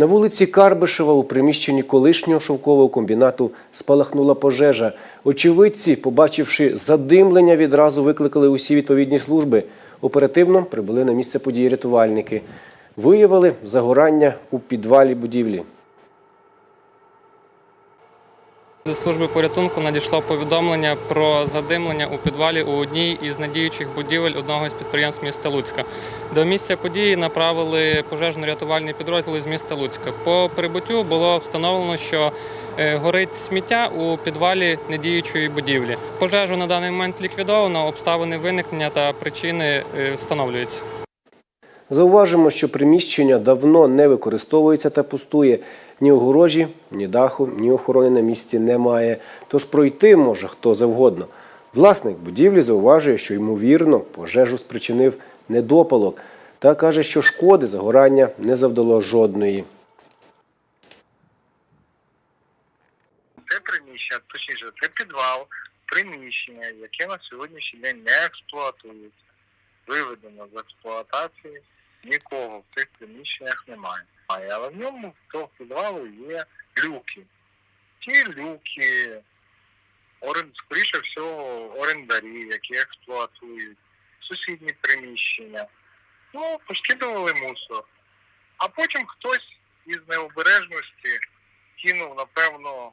На вулиці Карбишева у приміщенні колишнього шовкового комбінату спалахнула пожежа. Очевидці, побачивши задимлення, відразу викликали усі відповідні служби. Оперативно прибули на місце події рятувальники. Виявили загорання у підвалі будівлі. До служби порятунку надійшло повідомлення про задимлення у підвалі у одній із надіючих будівель одного із підприємств міста Луцька. До місця події направили пожежно-рятувальні підрозділи з міста Луцька. По прибуттю було встановлено, що е, горить сміття у підвалі недіючої будівлі. Пожежу на даний момент ліквідовано, обставини виникнення та причини е, встановлюються. Зауважимо, що приміщення давно не використовується та пустує. Ні огорожі, ні даху, ні охорони на місці немає. Тож пройти може хто завгодно. Власник будівлі зауважує, що ймовірно пожежу спричинив недопалок та каже, що шкоди загорання не завдало жодної. Це приміщення, точніше, це підвал, приміщення, яке на сьогоднішній день не експлуатується. Виведено з експлуатації, нікого в цих приміщеннях немає. Але в ньому в того підвалу є люки. Ті люки, скоріше всього, орендарі, які експлуатують, сусідні приміщення. Ну, поскидували мусор. А потім хтось із необережності кинув, напевно,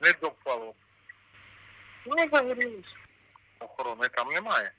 не допало. Ну, загорілося. Охорони там немає.